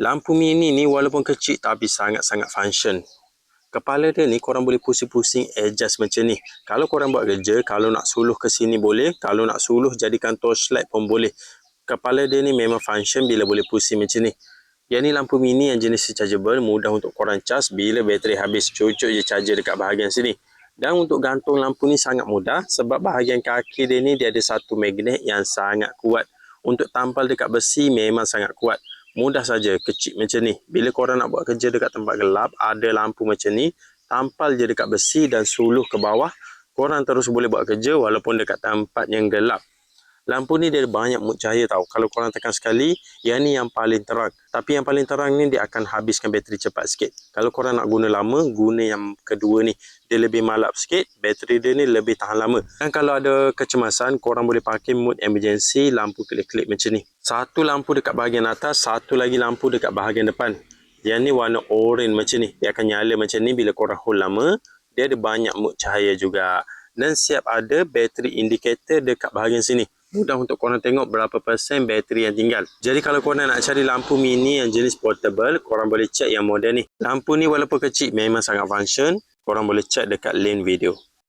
Lampu mini ni walaupun kecil tapi sangat-sangat function. Kepala dia ni korang boleh pusing-pusing adjust macam ni. Kalau korang buat kerja, kalau nak suluh ke sini boleh. Kalau nak suluh jadikan torchlight pun boleh. Kepala dia ni memang function bila boleh pusing macam ni. Yang ni lampu mini yang jenis rechargeable, mudah untuk korang charge bila bateri habis. Cucuk je charger dekat bahagian sini. Dan untuk gantung lampu ni sangat mudah sebab bahagian kaki dia ni dia ada satu magnet yang sangat kuat. Untuk tampal dekat besi memang sangat kuat. Mudah saja, kecil macam ni. Bila korang nak buat kerja dekat tempat gelap, ada lampu macam ni, tampal je dekat besi dan suluh ke bawah. Korang terus boleh buat kerja walaupun dekat tempat yang gelap. Lampu ni dia ada banyak mood cahaya tau. Kalau korang tekan sekali, yang ni yang paling terang. Tapi yang paling terang ni dia akan habiskan bateri cepat sikit. Kalau korang nak guna lama, guna yang kedua ni. Dia lebih malap sikit, bateri dia ni lebih tahan lama. Dan kalau ada kecemasan, korang boleh pakai mood emergency, lampu kelip-kelip macam ni. Satu lampu dekat bahagian atas, satu lagi lampu dekat bahagian depan. Yang ni warna orange macam ni. Dia akan nyala macam ni bila korang hold lama. Dia ada banyak mood cahaya juga. Dan siap ada bateri indicator dekat bahagian sini mudah untuk korang tengok berapa persen bateri yang tinggal. Jadi kalau korang nak cari lampu mini yang jenis portable, korang boleh check yang model ni. Lampu ni walaupun kecil memang sangat function. Korang boleh check dekat link video.